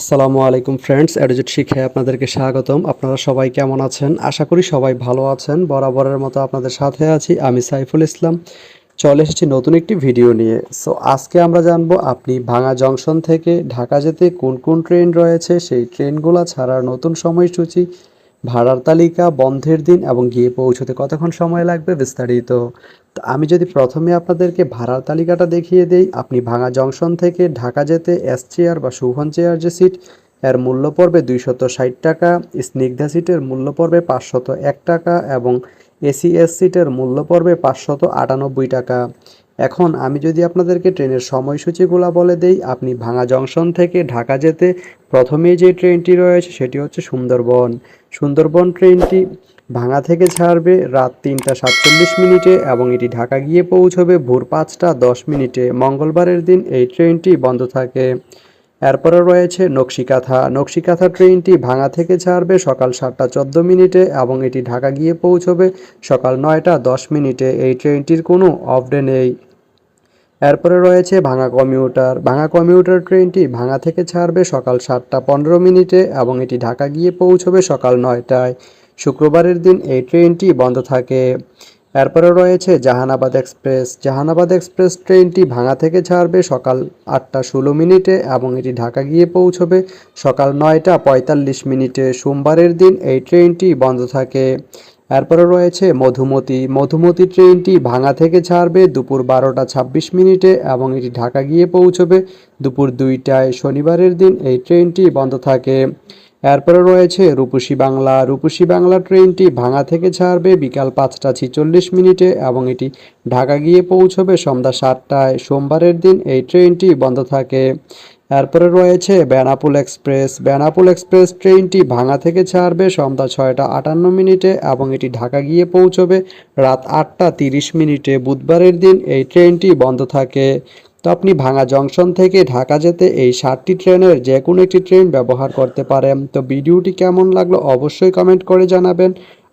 আসসালামু আলাইকুম ফ্রেন্ডস অ্যাডোজেট শিক্ষায় আপনাদেরকে স্বাগতম। আপনারা সবাই কেমন আছেন? আশা করি সবাই ভালো আছেন। বরাবরের মতো আপনাদের সাথে আছি আমি সাইফুল ইসলাম। চলে এসেছি নতুন একটি ভিডিও নিয়ে। সো আজকে আমরা জানব আপনি ভাঙা জংশন থেকে ঢাকা যেতে কোন কোন ট্রেন রয়েছে? সেই ট্রেনগুলো ছাড়ার নতুন সময়সূচি, ভাড়ার তালিকা, বন্ধের দিন এবং গিয়ে পৌঁছতে কতক্ষণ সময় লাগবে বিস্তারিত তো আমি যদি প্রথমে আপনাদেরকে ভাড়ার তালিকাটা দেখিয়ে দেই, আপনি ভাঙা জংশন থেকে ঢাকা যেতে এস চেয়ার বা শুভন চেয়ার যে সিট এর মূল্য পড়বে দুইশত ষাট টাকা, স্নিগ্ধা সিটের মূল্য পড়বে পাঁচশত এক টাকা এবং এসি এস সিটের মূল্য পড়বে পাঁচশত আটানব্বই টাকা। এখন আমি যদি আপনাদেরকে ট্রেনের সময়সূচিগুলো বলে দেই, আপনি ভাঙা জংশন থেকে ঢাকা যেতে প্রথমেই যে ট্রেনটি রয়েছে সেটি হচ্ছে সুন্দরবন। সুন্দরবন ট্রেনটি ভাঙা থেকে ছাড়বে রাত তিনটা সাতচল্লিশ মিনিটে এবং এটি ঢাকা গিয়ে পৌঁছবে ভোর পাঁচটা দশ মিনিটে। মঙ্গলবারের দিন এই ট্রেনটি বন্ধ থাকে। এরপরে রয়েছে নকশিকাথা। নকশিকাথা ট্রেনটি ভাঙা থেকে ছাড়বে সকাল সাতটা চোদ্দ মিনিটে এবং এটি ঢাকা গিয়ে পৌঁছবে সকাল নয়টা দশ মিনিটে। এই ট্রেনটির কোনো অফ ডে নেই। এরপরে রয়েছে ভাঙা কমিউটার। ভাঙা কমিউটার ট্রেনটি ভাঙা থেকে ছাড়বে সকাল সাতটা পনেরো মিনিটে এবং এটি ঢাকা গিয়ে পৌঁছবে সকাল নয়টায়। শুক্রবারের দিন এই ট্রেনটি বন্ধ থাকে। এরপরে রয়েছে জাহানাবাদ এক্সপ্রেস। জাহানাবাদ এক্সপ্রেস ট্রেনটি ভাঙা থেকে ছাড়বে সকাল আটটা ষোলো মিনিটে এবং এটি ঢাকা গিয়ে পৌঁছবে সকাল নয়টা পঁয়তাল্লিশ মিনিটে। সোমবারের দিন এই ট্রেনটি বন্ধ থাকে। এরপরে রয়েছে মধুমতি। মধুমতি ট্রেনটি ভাঙা থেকে ছাড়বে দুপুর বারোটা ছাব্বিশ মিনিটে এবং এটি ঢাকা গিয়ে পৌঁছবে দুপুর দুইটায়। শনিবারের দিন এই ট্রেনটি বন্ধ থাকে। এরপরে রয়েছে রূপসী বাংলা। রূপসী বাংলা ট্রেনটি ভাঙা থেকে ছাড়বে বিকাল পাঁচটা ছিচল্লিশ মিনিটে এবং এটি ঢাকা গিয়ে পৌঁছবে সন্ধ্যা সাতটায়। সোমবারের দিন এই ট্রেনটি বন্ধ থাকে। এরপরে রয়েছে বেনাপুল এক্সপ্রেস। বেনাপুল এক্সপ্রেস ট্রেনটি ভাঙা থেকে ছাড়বে, সন্ধ্যা ছয়টা আটান্ন মিনিটে এবং এটি ঢাকা গিয়ে পৌঁছবে রাত আটটা তিরিশ মিনিটে। বুধবারের দিন এই ট্রেনটি বন্ধ থাকে। তো আপনি ভাঙা জংশন থেকে ঢাকা যেতে এই সাতটি ট্রেনের যে কোনো একটি ট্রেন ব্যবহার করতে পারেন। তো ভিডিওটি কেমন লাগল অবশ্যই কমেন্ট করে জানাবেন।